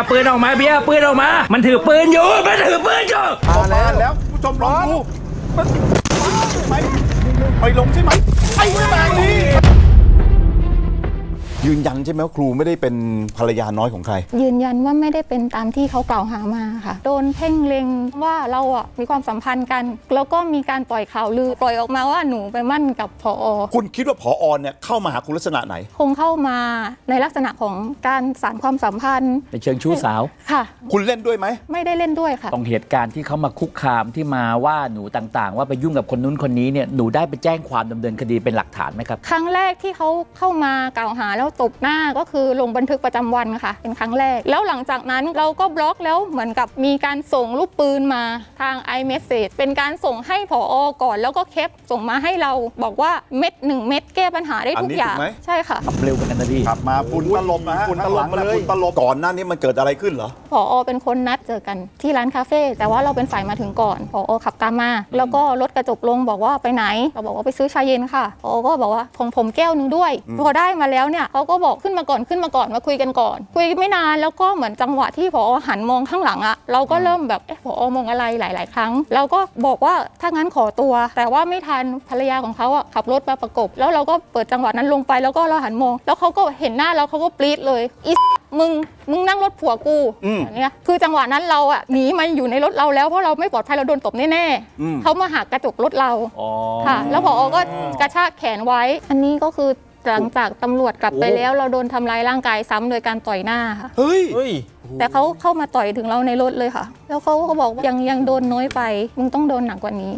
เอาปืนออกมาเบียร์เอาปืนออกมา มันถือปืนอยู่ มันถือปืนอยู่ มาแล้ว แล้วผู้ชมลองดูมันไปไปลงใช่ไหมไอ้แบบนี้ ยืนยันใช่ไหมว่าครูไม่ได้เป็นภรรยาน้อยของใคร ยืนยันว่าไม่ได้เป็นตามที่เขากล่าวหามาค่ะ โดนเพ่งเล็งว่าเราอะมีความสัมพันธ์กัน แล้วก็มีการปล่อยข่าวลือ ปล่อยออกมาว่าหนูไปมั่นกับพอคุณคิดว่าผอเนี่ยเข้ามาหาคุณลักษณะไหน คงเข้ามาในลักษณะของการสานความสัมพันธ์ในเชิงชู้สาว ค่ะ คุณเล่นด้วยไหม ไม่ได้เล่นด้วยค่ะ ตรงเหตุการณ์ที่เขามาคุกคามที่มาว่าหนูต่างๆ ว่าไปยุ่งกับคนนู้นคนนี้เนี่ยหนูได้ไปแจ้งความดำเนินคดีเป็นหลักฐานไหมครับ ครั้งแรกที่เขาเข้ามากล่าวหาแล้วตบหน้าก็คือลงบันทึกประจำวันค่ะ เป็นครั้งแรก แล้วหลังจากนั้นเราก็บล็อกแล้วเหมือนกับมีการส่งรูปปืนมาทาง iMessage เป็นการส่งให้ผออก่อน แล้วก็แคปส่งมาให้เราบอกว่าเม็ดหนึ่งเม็ดแก้ปัญหาได้ทุกอย่างอันนี้ถูกไหมใช่ค่ะเร็วเหมือนกันนะพี่ขับมาฝุ่นตลบนะฮะฝุ่นตลบมาเลยฝุ่นตลบก่อนหน้านี้มันเกิดอะไรขึ้นเหรอผอเป็นคนนัดเจอกันที่ร้านคาเฟ่แต่ว่าเราเป็นฝ่ายมาถึงก่อนผอขับตามมา แล้วก็รถกระจกลงบอกว่าไปไหนเราบอกว่าไปซื้อชาเย็นค่ะผอก็บอกว่าของผมแก้วหนึงด้วยพอได้มาแล้วเนี่ยเขาก็บอกขึ้นมาก่อนขึ้นมาก่อนมาคุยกันก่อน คุยไม่นานแล้วก็เหมือนจังหวะที่ผอหันมองข้างหลังอะเราก็เริ่มแบบเอ๊ะผอมองอะไรหลาย ๆ ครั้ง เราก็บอกว่าถ้างั้นขอตัว แต่ว่าไม่ทันภรรยาของเขาอะขับรถมาประกบ แล้วเราก็เปิดจังหวะนั้นลงไปแล้วก็เราหันมอง แล้วเขาก็เห็นหน้าเราเขาก็ปรี๊ดเลยอีมึงมึงนั่งรถผัวกูอืมอย่างเงี้ยคือจังหวะนั้นเราอะหนีมาอยู่ในรถเราแล้วเพราะเราไม่ปลอดภัยเราโดนตบแน่อืมๆเขามาหักกระจกรถเราอ๋อค่ะ แล้วพอก็กระชากแขนไว้ อันนี้ก็คือ หลังจากตำรวจกลับไปแล้ว เราโดนทำร้ายร่างกายซ้ำโดยการต่อยหน้าค่ะ เฮ้ย เฮ้ย แต่เขาเข้ามาต่อยถึงเราในรถเลยค่ะ แล้วเขาก็บอกว่ายังยังโดนน้อยไป มึงต้องโดนหนักกว่านี้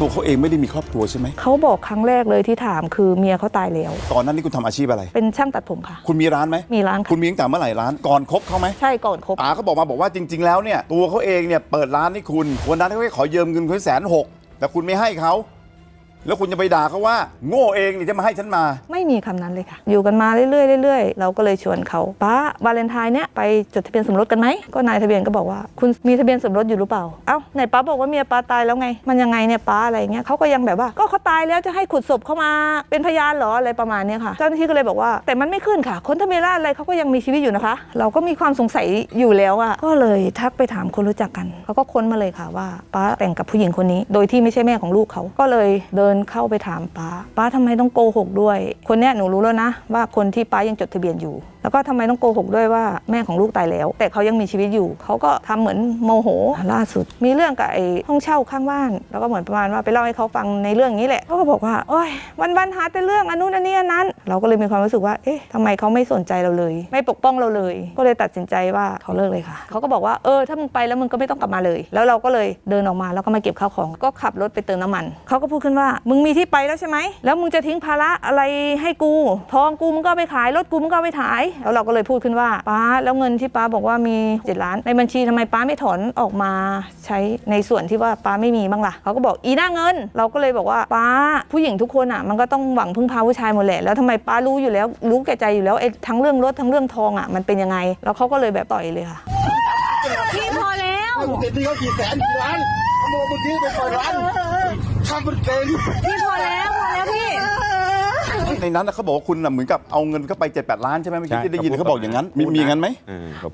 ตัวเขาเองไม่ได้มีครอบครัวใช่ไหม เขาบอกครั้งแรกเลยที่ถามคือเมียเขาตายแล้ว ตอนนั้นนี่คุณทำอาชีพอะไร เป็นช่างตัดผมค่ะ คุณมีร้านไหม มีร้านคุค่ะณมีตั้งแต่เมื่อไหร่ร้าน ก่อนคบเขาไหมใช่ก่อนคบป๋าเขาบอกมาบอกว่าจริง ๆ แล้วเนี่ยตัวเขาเองเนี่ยเปิดร้านให้คุณ วันนั้นเขาแค่ขอยืมเงินคุณแสนหกแต่คุณไม่ให้เขา แล้วคุณจะไปด่าเขาว่า โง่เองนี่จะมาให้ฉันมา ไม่มีคำนั้นเลยค่ะ อยู่กันมาเรื่อยๆเรื่อยๆเราก็เลยชวนเขาป้าวาเลนไทน์เนี้ยไปจดทะเบียนสมรสกันไหมก็นายทะเบียนก็บอกว่า คุณมีทะเบียนสมรสอยู่หรือเปล่าเอ้าไหนป้าบอกว่าเมียป้าตายแล้วไง มันยังไงเนี่ยป้าอะไรเงี้ยเขาก็ยังแบบว่าก็เขาตายแล้วจะให้ขุดศพเข้ามา เป็นพยานเหรออะไรประมาณเนี้ยค่ะเจ้าหน้าที่ก็เลยบอกว่า แต่มันไม่ขึ้นค่ะ คนทะเบียนราษฎร์อะไรเขาก็ยังมีชีวิตอยู่นะคะ เราก็มีความสงสัยอยู่แล้วอะก็เลยทักไปถามคนรู้จักกันเขาก็ค้นมาเลยค่ะว่าป้าแต่งกับผู้หญิงคนนี้ โดยที่ไม่ใช่แม่ของลูกเขาก็เลยเดินเข้าไปถามป้าป้าทำไมต้องโกหกด้วย คนเนี้ยหนูรู้แล้วนะ ว่าคนที่ป้ายังจดทะเบียนอยู่ แล้วก็ทำไมต้องโกหกด้วยว่าแม่ของลูกตายแล้ว แต่เขายังมีชีวิตอยู่ เขาก็ทำเหมือนโมโหล่าสุด มีเรื่องกับไอ้ห้องเช่าข้างบ้าน แล้วก็เหมือนประมาณว่าไปเล่าให้เขาฟังในเรื่องนี้แหละเขาก็บอกว่าโอ้ยวันวันหาแต่เรื่องอนนู้นอันนี้นั้น เราก็เลยมีความรู้สึกว่าเอ๊ะทำไมเขาไม่สนใจเราเลย ไม่ปกป้องเราเลย ก็เลยตัดสินใจว่าเขาเลิกเลยค่ะ เขาก็บอกว่าเออถ้ามึงไปแล้วมึงก็ไม่ต้องกลับมาเลย แล้วเราก็เลยเดินออกมาแล้วก็มาเก็บข้าวของ ก็ขับรถไปเติมน้ำมัน เขาก็พูดขึ้นว่ามึงมีที่ไปแล้วใช่ไหมแล้วมึงจะทิ้งภาระอะไรให้กู ทองกูมึงก็ไปขายรถกูมึงก็ไปขายแล้วเราก็เลยพูดขึ้นว่าป้าแล้วเงินที่ป้าบอกว่ามีเจ็ดล้านในบัญชีทำไมป้าไม่ถอนออกมาใช้ในส่วนที่ว่าป้าไม่มีบ้างล่ะเขาก็บอกอีหน้าเงิน เราก็เลยบอกว่าป้าผู้หญิงทุกคนอะมันก็ต้องหวังพึ่งพาผู้ชายหมดแหละแล้วทำไมป้ารู้อยู่แล้วรู้แก่ใจอยู่แล้วไอ้ทั้งเรื่องรถทั้งเรื่องทองอะมันเป็นยังไง แล้วเขาก็เลยแบบต่อยเลยค่ะพี่พอแล้วติดที่เขากี่แสนกี่ล้านเอามาบุญที่ไปปล่อยร้านทำเป็นเก่งพี่พอแล้วพอแล้วพี่ ในนั้นน่ะเขาบอกว่าคุณน่ะเหมือนกับเอาเงินเข้าไป7จ็ดแปดล้านใช่ไหมเมื่อกี้ที่ได้ยินเขาบอกอย่างนั้น มีมีอย่างนั้นไหม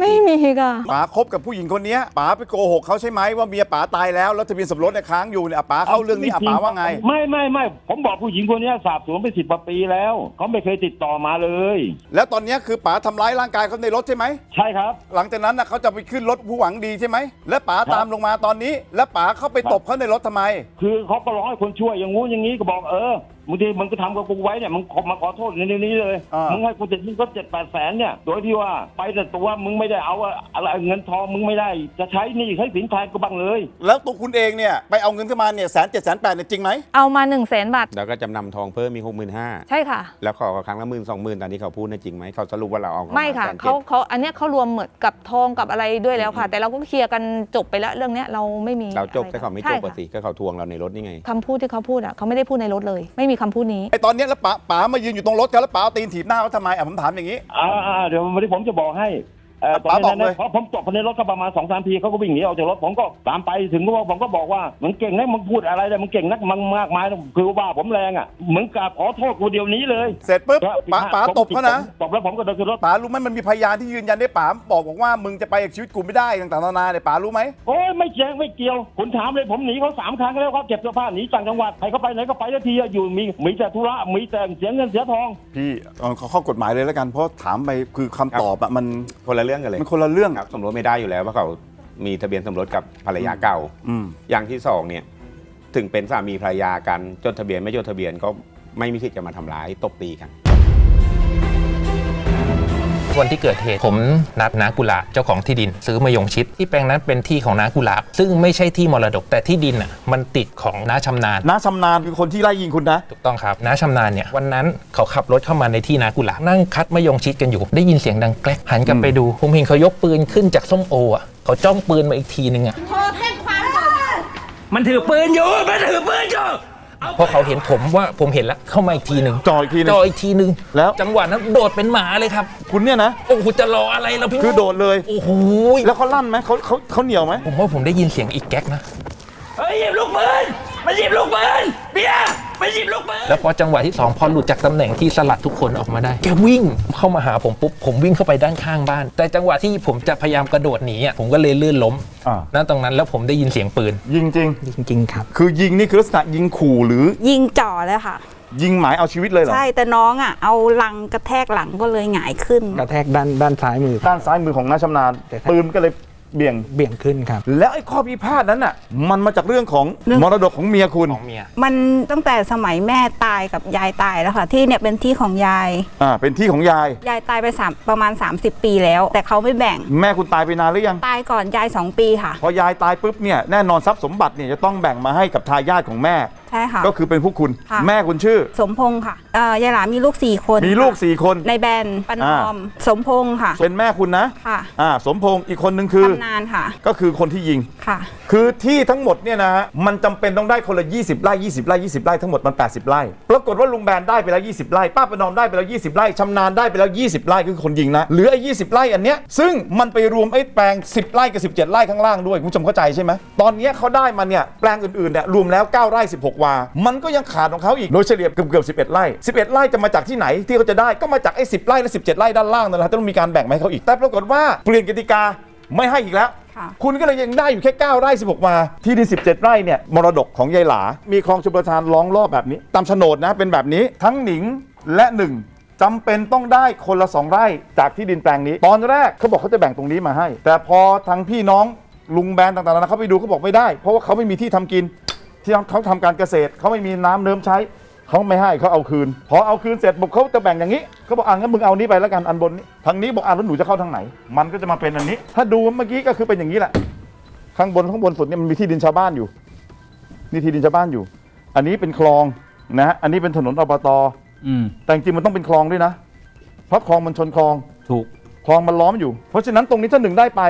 ไม่มีค่ะป๋าคบกับผู้หญิงคนเนี้ยป๋าไปโกหกเขาใช่ไหมว่าเมียป๋าตายแล้วแล้วทะเบียนสมรสเนี่ยค้างอยู่เนี่ยอะป๋าเข้าเรื่องนี้อะป๋าว่าไง ไม่ไม่ไม่ผมบอกผู้หญิงคนนี้สาบสวนไปสิบกว่าปีแล้วเขาไม่เคยติดต่อมาเลย แล้วตอนเนี้ยคือป๋าทำร้ายร่างกายเขาในรถใช่ไหม ใช่ครับ หลังจากนั้นน่ะเขาจะไปขึ้นรถผู้หวังดีใช่ไหม แล้วป๋าตามลงมาตอนนี้ แล้วป๋าเข้าไปตบเขาในรถทำไม คือเขาก็ร้องให้คนช่วยอย่างงู้นอย่างนี้ก็บอกเออ บางทีมึงก็ทำกับกูไว้เนี่ยมึงขอมาขอโทษในนี้เลยอ่ามึ มึงให้กูเจ็ดมึงก็เจ็ดแปดแสนเนี่ยโดยที่ว่าไปแต่ตัวมึงไม่ได้เอาอะไรเงินทองมึงไม่ได้ จะใช้หนี่ใช้สินแทนกูบ้างเลย แล้วตัวคุณเองเนี่ยไปเอาเงินเข้ามาเนี่ยแสนเจ็ดแสนแปดเนี่ยจริงไหมเอามา1นึ่งแสนบาท แล้วก็จำนำทองเพิ่มมีหกหมื่นห้าใช่ค่ะ แล้วขอครั้งละหมื่นสองหมื่นตามที่เขาพูดนะจริงไหมเขาสรุปว่าเราเอาเข้าาไม่ค่ะแสนจ็ดเขาเขาอันเนี้ยเขารวมเหมือนกับทองกับอะไรด้วยแล้วค่ะ แต่เราก็เคลียร์กันจบไปแล้วเรื่องเนี้ยเราไม่มีเราจบอะแต่เขาไม่ใช่จบค่ะอะสิก็เขาทวงเราในรถนี่ไง คำพูดที่เขาพูดอะเขาไม่ได้พูดในรถเลย ไม่มีคำพูดนี้ ไอตอนเนี้ยแล้วป๋าป๋ามายืนอยู่ตรงรถเขาแล้วป๋าเอาตีนถีบหน้าเขาทำไมอะผมถามอย่างนี้ อ่าอ่าเดี๋ยววันนี้ผมจะบอกให้ เอ่อป๋าบอกเลยพอผมจบภายในรถก็ประมาณสองสามทีเขาก็วิ่งหนีออกจากรถผมก็ตามไปถึงก็บอกผมก็บอกว่ามึงเก่งนะมึงพูดอะไรเนี่ยมึงเก่งนักมึงมากมายนะคือว่าผมแรงอะมึงกราบขอโทษกูเดียวนี้เลยเสร็จปุ๊บป๋าป๋าตบเขานะตบแล้วผมก็เดินขึ้นรถป๋ารู้ไหมมันมีพยานที่ยืนยันได้ป๋าบอกบอกว่ามึงจะไปกับชีวิตกูไม่ได้ต่างๆนานาเนี่ยป๋ารู้ไหมโอ้ยไม่แจ้งไม่เกี่ยวคุณถามเลยผมหนีเขาสามครั้งแล้วครับเก็บเสื้อผ้าหนีต่างจังหวัดใครเขาไปไหนก็ไปทันทีอะอยู่มีมีแต่ธุระมีแต่เสียเงินเสียทองพี่เอาเข้ากฎหมายเลยแล้วกันเพราะถามไปคือคำตอบอะมันคนละเรื่องกันเลย มันคนละเรื่องครับสมรสไม่ได้อยู่แล้วเพราะเขามีทะเบียนสมรสกับภรรยาเก่าอืมอย่างที่สองเนี่ย ถึงเป็นสามีภรรยากันจดทะเบียนไม่จดทะเบียนก็ไม่มีสิทธิ์จะมาทำร้ายตบตีกัน วันที่เกิดเหตุผมนัดนากุหลาบเจ้าของที่ดิน ซื้อมายงชิดที่แปลงนั้นเป็นที่ของนากุหลาบซึ่งไม่ใช่ที่มรดกแต่ที่ดินอะมันติดของน้าชำนาญน้าชำนาญคือคนที่ไล่ยิงคุณนะ ถูกต้องครับน้าชำนาญเนี่ยวันนั้นเขาขับรถเข้ามาในที่นากุหลาบนั่งคัดมายงชิดกันอยู่ ได้ยินเสียงดังแกล้กหันกลับไปดูผมเห็นเขายกปืนขึ้นจากส้มโออะเขาจ้องปืนมาอีกทีนึงอะมันถือปืนอยู่มันถือปืนอยู่ เพราะเขาเห็นผมว่าผมเห็นแล้วเข้ามาอีกทีหนึ่งจ่ออีกทีหนึงจ่ออีกทีหนึ่งแล้ว จังหวะนั้นโดดเป็นหมาเลยครับ คุณเนี่ยนะ โอ้โหจะรออะไรเราพี่คือโดดเลย โอ้โหแล้วเขาลั่นไหมเขาเขาเขาเหนียวไหมผมว่าผมได้ยินเสียงอีกแก๊กนะเฮ้ยหยิบลูกปืน มันหยิบลูกปืนเบียร์มันหยิบลูกปืนแล้วพอจังหวะที่สองพอหลุดจากตำแหน่งที่สลัดทุกคนออกมาได้ แกวิ่งเข้ามาหาผมปุ๊บผมวิ่งเข้าไปด้านข้างบ้าน แต่จังหวะที่ผมจะพยายามกระโดดหนีอะผมก็เลยลื่นล้มอ่านั่นตรงนั้นแล้วผมได้ยินเสียงปืน ยิงจริง จริงๆครับ คือยิงนี่คือลักษณะยิงขู่หรือยิงจ่อเลยค่ะ ยิงหมายเอาชีวิตเลยเหรอ ใช่แต่น้องอะเอาลังกระแทกหลังก็เลยหงายขึ้น กระแทกด้านด้านซ้ายมือด้านซ้ายมือของน้าชำนาญแต่ถ้า ปืนก็เลย เบี่ยง เบี่ยงขึ้นครับ แล้วไอ้ข้อพิพาทนั้นน่ะ มันมาจากเรื่องของเรื่อง มรดกของเมียคุณของเมีย มันตั้งแต่สมัยแม่ตายกับยายตายแล้วค่ะ ที่เนี่ยเป็นที่ของยาย อ่าเป็นที่ของยาย ยายตายไปสามประมาณ 30 ปีแล้ว แต่เขาไม่แบ่งแม่คุณตายไปนานหรือยัง ตายก่อนยาย 2 ปีค่ะ พอยายตายปุ๊บเนี่ยแน่นอนทรัพย์สมบัติเนี่ยจะต้องแบ่งมาให้กับทายาทของแม่ ใช่ค่ะ ก็คือเป็นพวกคุณค่ะ แม่คุณชื่อ สมพงษ์ค่ะเอ่อยายหลามีลูก4คนมีลูกค่ะสี่คน ในแบนปนอม สมพงษ์ค่ะ เป็นแม่คุณนะค่ะ อ่าสมพงษ์อีกคนนึงคือทำนานค่ะ ก็คือคนที่ยิง ค่ะ คือที่ทั้งหมดเนี่ยนะฮะมันจำเป็นต้องได้คนละ 20 ไร่20 ไร่ 20 ไร่ทั้งหมดมัน 80 ไร่ ปรากฏว่าลุงแบนได้ไปแล้ว 20 ไร่ ป้าประนอมได้ไปแล้ว 20 ไร่ชำนาญได้ไปแล้ว 20 ไร่คือคนยิงนะ เหลือไอ้20 ไร่อันเนี้ยซึ่งมันไปรวมไอ้แปลง 10 ไร่กับ 17 ไร่ข้างล่างด้วยคุณผู้ชมเข้าใจใช่ไหมตอนเนี้ยเขาได้มาเนี่ยแปลงอื่นๆเนี่ยรวมแล้ว 9 ไร่ 16วามันก็ยังขาดของเขาอีก โดยเฉลี่ยเกือบเกือบ11ไร่11ไร่จะมาจากที่ไหนที่เขาจะได้ก็มาจากไอ้10ไร่และ17ไร่ด้านล่างนั่นแหละต้องมีการแบ่งมาให้เขาอีกแต่ปรากฏว่าเปลี่ยนกติกาไม่ให้อีกแล้ว ค่ะ คุณก็เลยยังได้อยู่แค่ 9 ไร่ 16วาที่ดิน 17 ไร่เนี่ยมรดกของยายหลา มีคลองชลประทานล้อมรอบแบบนี้ ตามโฉนดนะเป็นแบบนี้ทั้งหนิงและหนึ่งจำเป็นต้องได้คนละ 2 ไร่จากที่ดินแปลงนี้ ตอนแรกเขาบอกเขาจะแบ่งตรงนี้มาให้ แต่พอทางพี่น้องลุงแบนต่างๆนานาเขาไปดูเขาบอกไม่ได้ เพราะว่าเขาไม่มีที่ทำกิน ที่เขาทำการเกษตรเขาไม่มีน้ำเนิ้มใช้เขาไม่ให้เขาเอาคืน พอเอาคืนเสร็จบอกเขาจะแบ่งอย่างนี้เขาบอกอะงั้นมึงเอานี้ไปแล้วกันอันบนนี้ทางนี้บอกอะแล้วหนูจะเข้าทางไหน มันก็จะมาเป็นอันนี้ ถ้าดูเมื่อกี้ก็คือเป็นอย่างนี้แหละข้างบนข้างบนสุดเนี่ยมันมีที่ดินชาวบ้านอยู่นี่ที่ดินชาวบ้านอยู่ อันนี้เป็นคลองนะฮะอันนี้เป็นถนนอบตอืมแต่จริงๆมันต้องเป็นคลองด้วยนะ เพราะคลองมันชนคลองถูก คลองมันล้อมอยู่ เพราะฉะนั้นตรงนี้ถ้าหนึ่งได้ไป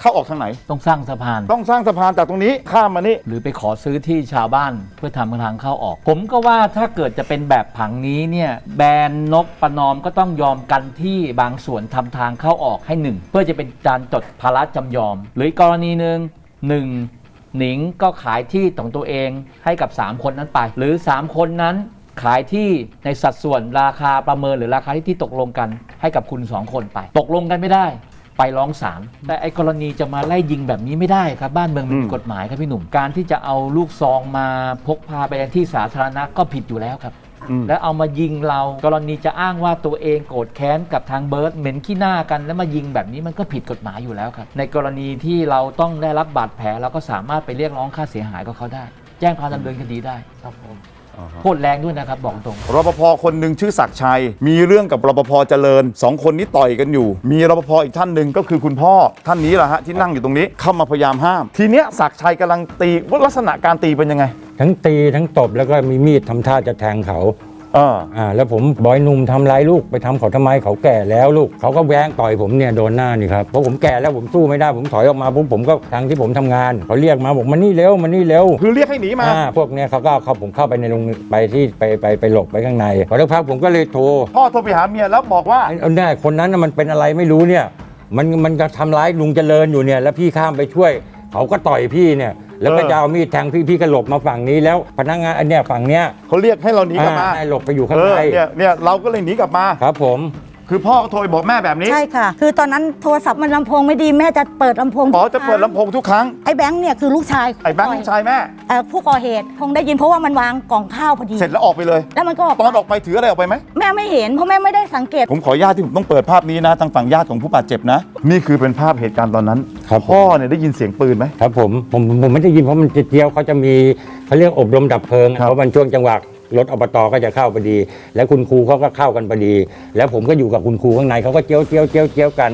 เข้าออกทางไหน ต้องสร้างสะพาน ต้องสร้างสะพานจากตรงนี้ข้ามมานี่หรือไปขอซื้อที่ชาวบ้านเพื่อทำทางเข้าออก ผมก็ว่าถ้าเกิดจะเป็นแบบผังนี้เนี่ยแบรนด์นกประนอมก็ต้องยอมกันที่บางส่วนทำทางเข้าออกให้หนึ่งเพื่อจะเป็นการจดภาระจำยอม หรืออีกกรณีหนึ่งหนึ่งหนิงก็ขายที่ของตัวเองให้กับ 3 คนนั้นไป หรือ 3 คนนั้นขายที่ในสัดส่วนราคาประเมินหรือราคาที่ที่ตกลงกันให้กับคุณ 2 คนไป ตกลงกันไม่ได้ ไปร้องศาลแต่ไอ้กรณีจะมาไล่ยิงแบบนี้ไม่ได้ครับ บ้านเมืองมันมีอืมกฎหมายครับพี่หนุ่มการที่จะเอาลูกซองมาพกพาไปในที่สาธารณะก็ผิดอยู่แล้วครับอืมแล้วเอามายิงเรากรณีจะอ้างว่าตัวเองโกรธแค้นกับทางเบิร์ตเหม็นขี้หน้ากันแล้วมายิงแบบนี้มันก็ผิดกฎหมายอยู่แล้วครับ ในกรณีที่เราต้องได้รับบาดแผลเราก็สามารถไปเรียกร้องค่าเสียหายกับเขาได้ แจ้งความดำเนินคดีได้ครับผม โทษแรงด้วยนะครับบอกตรง รปภคนหนึ่งชื่อศักดิ์ชัย มีเรื่องกับรปภเจริญสองคนนี้ต่อยกันอยู่ มีรปภอีกท่านหนึ่งก็คือคุณพ่อท่านนี้แหละฮะที่นั่งอยู่ตรงนี้เข้ามาพยายามห้าม ทีเนี้ยศักดิ์ชัยกำลังตีว่าลักษณะการตีเป็นยังไง ทั้งตีทั้งตบแล้วก็มีมีดทำท่าจะแทงเขาเอออ่าแล้วผมบอยหนุ่มทำร้ายลูกไปทำเขาทำไมเขาแก่แล้วลูกเขาก็แว้งต่อยผมเนี่ยโดนหน้านี่ครับเพราะผมแก่แล้วผมสู้ไม่ได้ผมถอยออกมาปุ๊บผมก็ทางที่ผมทำงานเขาเรียกมาบอกมานี่เร็วมานี่เร็ว คือเรียกให้หนีมา อ่าพวกเนี้ยเขาก็เอาเขาผมเข้าไปในโรงไปที่ไปไปไปหลบไปข้างในพอสักพักผมก็เลยโทรพ่อโทรไปหาเมียแล้วบอกว่า ไอ้เอาแน่คนนั้นน่ะมันเป็นอะไรไม่รู้เนี่ย มันมันจะทำร้ายลุงเจริญอยู่เนี่ย แล้วพี่ข้ามไปช่วย เขาก็ต่อยพี่เนี่ย แล้วก็เออจะเอามีดแทงพี่พี่ก็หลบมาฝั่งนี้แล้ว พนักงานอันเนี้ยฝั่งเนี้ยเขาเรียกให้เราหนีกลับมาอ่ให้หลบไปอยู่ข้างเออในเนี่ยเนี่ยเราก็เลยหนีกลับมา ครับผม คือพ่อก็โทรไปบอกแม่แบบนี้ใช่ค่ะ คือตอนนั้นโทรศัพท์มันลำโพงไม่ดีแม่จะเปิดลำโพงอ๋อจะเปิดลำโพงทุกครั้งไอ้แบงค์เนี่ยคือลูกชายไอ้แบงค์ลูกชายแม่เอ่อผู้ก่อเหตุคงได้ยินเพราะว่ามันวางกล่องข้าวพอดี เสร็จแล้วออกไปเลย แล้วมันก็ตอนออกไปถืออะไรออกไปไหมแม่ไม่เห็นเพราะแม่ไม่ได้สังเกต ผมขออนุญาตที่ผมต้องเปิดภาพนี้นะทางฝั่งญาติของผู้บาดเจ็บนะ นี่คือเป็นภาพเหตุการณ์ตอนนั้นครับผม พ่อเนี่ยได้ยินเสียงปืนไหม ครับผมผมผมไม่ได้ยินเพราะมันเจียวเขาจะมีเขาเรียกอบรมดับเพลิงครับ เพราะมันช่วงจังหวะ รถอบตก็จะเข้าพอดี แล้วคุณครูเขาก็เข้ากันพอดี แล้วผมก็อยู่กับคุณครูข้างในเขาก็เจียวเจียวเจียวเจียวกัน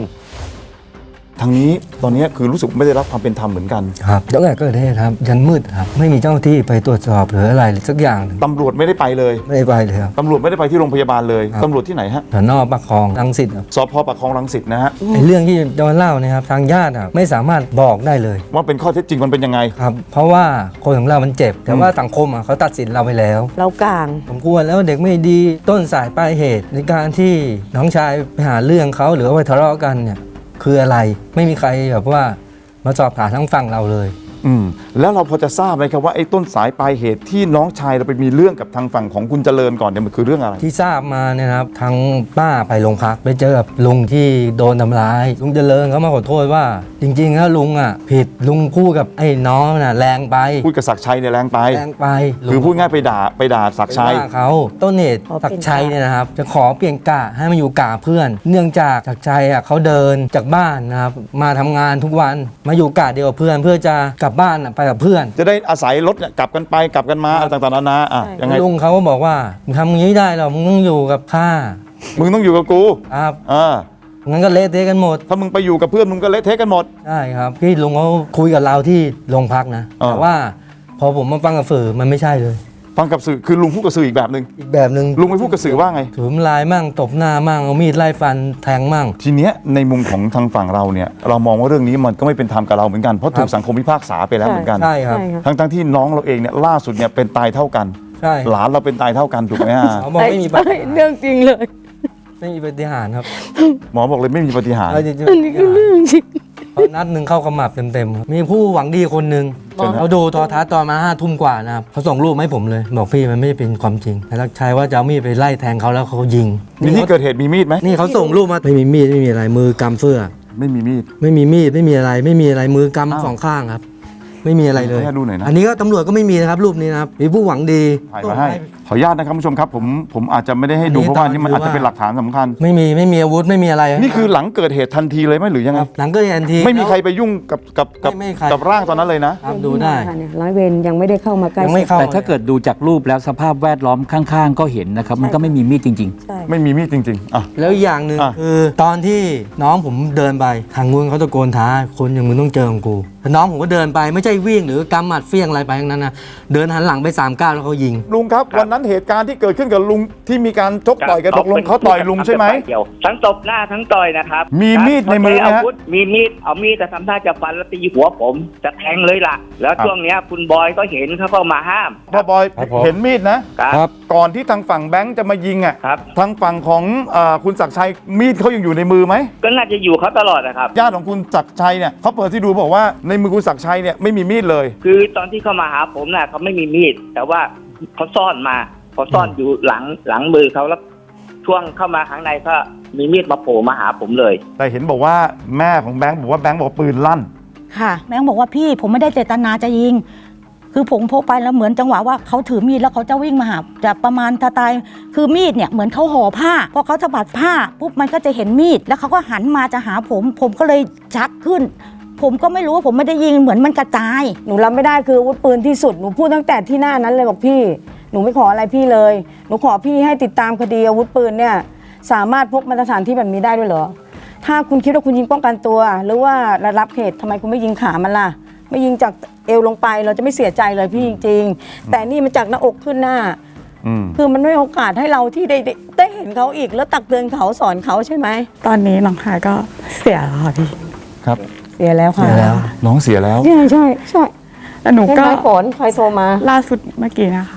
ทางนี้ตอนนี้คือรู้สึกไม่ได้รับความเป็นธรรมเหมือนกัน ครับตั้งแต่เกิดเหตุครับ ยันมืดครับ ไม่มีเจ้าหน้าที่ไปตรวจสอบหรืออะไรสักอย่างหนึ่งตำรวจไม่ได้ไปเลยไม่ได้ไปเลยครับ ตำรวจไม่ได้ไปที่โรงพยาบาลเลยครับตำรวจที่ไหนฮะแถวนอกปากคลองรังสิตครับสพปากคลองรังสิตนะฮะไอ้เรื่องที่จะมาเล่าเนะครับทางญาติอะไม่สามารถบอกได้เลยว่าเป็นข้อเท็จจริงมันเป็นยังไง ครับ เพราะว่าคนของเรามันเจ็บ แต่ว่าสังคมอะเขาตัดสินเราไปแล้ว เรากลาง ผมควรแล้วเด็กไม่ดีต้นสายปลายเหตุในการที่น้องชายไปหาเรื่องเขาหรือว่าไปทะเลาะกันเนี่ย คืออะไรไม่มีใครแบบว่ามาสอบถามทั้งฝั่งเราเลย อืม แล้วเราพอจะทราบไหมครับว่าไอ้ต้นสายปลายเหตุที่น้องชายเราไปมีเรื่องกับทางฝั่งของคุณเจริญก่อนเนี่ยมันคือเรื่องอะไรที่ทราบมาเนี่ยนะครับทางป้าไปโรงพักไปเจอกับลุงที่โดนทำร้าย ลุงเจริญเขามาขอโทษว่า จริงๆแล้วลุงอะผิดลุงคู่กับไอ้น้องน่ะแรงไปพูดกับศักดิ์ชัยเนี่ยแรงไป แรงไปคือพูดง่ายไปด่าไปด่าศักดิ์ชัยไปว่าเขาต้นเหตุขอเปลี่ศัยนกดิ์ชัยเนี่ยนะครับ จะขอเปลี่ยนกะให้มาอยู่กะเพื่อน เนื่องจากศักดิ์ชัยอะเขาเดินจากบ้านนะครับมาทำงานทุกวันมาอยู่กะเดียวกับเพื่อนเพื่อจะกลับบ้านน่ะไปกับเพื่อนจะได้อาศัยรถเนี่ยกลับกันไปกลับกันมาอะไรต่างๆนานาอะยังไงลุงเขาก็บอกว่ามึงทำอย่างนี้ไม่ได้หรอกมึงต้องอยู่กับข้ามึงต้องอยู่กับกูครับอ่างั้นก็เละเทะกันหมด ถ้ามึงไปอยู่กับเพื่อนมึงก็เละเทะกันหมดใช่ครับพี่ลุงเขาคุยกับเราที่โรงพักนะอ่าแต่ว่าพอผมมาฟังกับสื่อมันไม่ใช่เลย ฟังกับสื่อคือลุงพูดกับสื่ออีกแบบหนึ่งอีกแบบหนึ่งลุงไปพูดกับสื่อว่าไงถือมลายมั่งตบหน้ามั่งเอามีดไล่ฟันแทงมั่ง ทีเนี้ยในมุมของทางฝั่งเราเนี่ยเรามองว่าเรื่องนี้มันก็ไม่เป็นธรรมกับเราเหมือนกันเพราะถูกสังคมพิพากษาไปแล้วเหมือนกันใช่ครับทั้งทั้งๆที่น้องเราเองเนี่ยล่าสุดเนี่ยเป็นตายเท่ากันใช่หลานเราเป็นตายเท่ากันถูกไหมฮะเขาบอกไม่มีปาฏิหาริย์เรื่องจริงเลย ไม่มีปาฏิหารย์ครับ หมอบอกเลยไม่มีปฏิหารย์เจริงๆอันนี้คือเรื่องจริงเขา นัดหนึ่งเข้าขมับเต็มๆครับมีผู้หวังดีคนหนึ่งเชิญครับเขาดูโทรทัศน์ตอนมาห้าทุ่มกว่านะครับเขาส่งรูปมาให้ผมเลย บอกพี่มันไม่ได้เป็นความจริงแต่รักชัยว่าจะเอามีดไปไล่แทงเขาแล้วเขายิงมีที่เกิดเหตุมีมีดไหมนี่เขาส่งรูปมาไม่มีมีดไม่มีอะไรมือกำเสื้อ ไม่มีมีด ไม่มีมีดไม่มีอะไร ไม่มีอะไรมือกำสองข้างครับ ไม่มีอะไรเลย ให้ดูหน่อยนะ อันนี้ก็ตำรวจก็ไม่มีนะครับรูปนี้นะครับมีผู้หวังดีถ่ายมาให้ขออนุญาตนะครับคุณผู้ชมครับผมผมอาจจะไม่ได้ให้ดูอันนี้เพราะว่านี่มันตามอาจจะเป็นหลักฐานสำคัญ ไม่มีไม่มีอาวุธไม่มีอะไรนี่คือหลังเกิดเหตุทันทีเลยไหมหรือยังไงหลังเกิดเหตุทันที ไม่มีใครไปยุ่งกับกับกับไม่ไม่ใคร กับร่างตอนนั้นเลยนะ ครับดูได้ร้อยเวรยังไม่ได้เข้ามาใกล้ยังไม่เข้า แต่ถ้าเกิดดูจากรูปแล้วสภาพแวดล้อมข้างๆ ก็เห็นนะครับ มันก็ไม่มีมีดจริง ใช่ ไม่มีมีดจริง ๆอะ แล้วอีกอย่างหนึ่งอะ คือตอนที่น้องผมเดินไปทางนู้นเขาตะโกนท้าคนอย่างมึงต้องเจอของกูแต่น้องผมก็เดินไปไม่ใช่วิ่งหรือกำหมัดเฟี้ยงอะไรไปทั้งนั้นนะเดินหันหลังไปสามก้าวแล้วเขายิง ลุงครับวันนั้นเหตุการณ์ที่เกิดขึ้นกับลุงที่มีการชกต่อยกันตกลงเขาต่อยลุงใช่ไหมเดียวทั้งตบหน้าทั้งต่อยนะครับมีมีดในมือไหมฮะเขาใช้าวุธมีมีดเอามีดแต่ทำท่าจะฟันแล้วตีหัวผมจะแทงเลยล่ะ แล้วครับช่วงเนี้ยคุณบอยก็เห็นเขาก็มาห้ามพ่อบอยครับผมเห็นมีดนะครับก่อนที่ทางฝั่งแบงค์จะมายิงอะครับทางฝั่งของเออคุณศักดิ์ชัยมีดเขายังอยู่ในมือไหมก็น่าจะอยู่เขาตลอดนะครับญาติของคุณศักดิ์ชัยเนี่ยเขาเปิดที่ดูบอกว่าในมือคุณศักดิ์ชัยเนี่ยไม่มีมีดเลย คือตอนที่เขามาหาผมน่ะเขาไม่มีมีดแต่ว่า เขาซ่อนมาเขาซ่อนอยู่หลังหลังมือเขาแล้วช่วงเข้ามาข้างในก็มีมีดมาโผล่มาหาผมเลย แต่เห็นบอกว่าแม่ของแบงค์บอกว่าแบงค์บอกปืนลั่น ค่ะ แม่งบอกว่าพี่ผมไม่ได้เจตนาจะยิง คือผมพกไปแล้วเหมือนจังหวะว่าเขาถือมีดแล้วเขาจะวิ่งมาหาจะประมาณทตายคือมีดเนี่ยเหมือนเขาห่อผ้าพอเขาสะบัดผ้าปุ๊บมันก็จะเห็นมีด แล้วเขาก็หันมาจะหาผม ผมก็เลยชักขึ้น ผมก็ไม่รู้ว่าผมไม่ได้ยิงเหมือนมันกระจาย หนูรับไม่ได้คืออาวุธปืนที่สุดหนูพูดตั้งแต่ที่หน้านั้นเลยบอกพี่ หนูไม่ขออะไรพี่เลย หนูขอพี่ให้ติดตามคดีอาวุธปืนเนี่ยสามารถพกมาตรฐานที่แบบนี้ได้ด้วยเหรอ ถ้าคุณคิดว่าคุณยิงป้องกันตัว หรือว่าระรับเหตุทำไมคุณไม่ยิงขามันล่ะ ไม่ยิงจากเอวลงไปเราจะไม่เสียใจเลยพี่จริงๆแต่นี่มันจากหน้าอกขึ้นหน้า อืม คือมันไม่มีโอกาสให้เราที่ได้ได้ได้เห็นเขาอีกแล้วตักเตือนเขาสอนเขาใช่ไหม ตอนนี้น้องชายก็เสียแล้วค่ะพี่ ครับ เสียแล้วค่ะเสียแล้ว น้องเสียแล้ว ใช่ใช่ใช่แล้วหนูก็ใช่ไหมฝนใครโทรมาล่าสุดเมื่อกี้นะคะ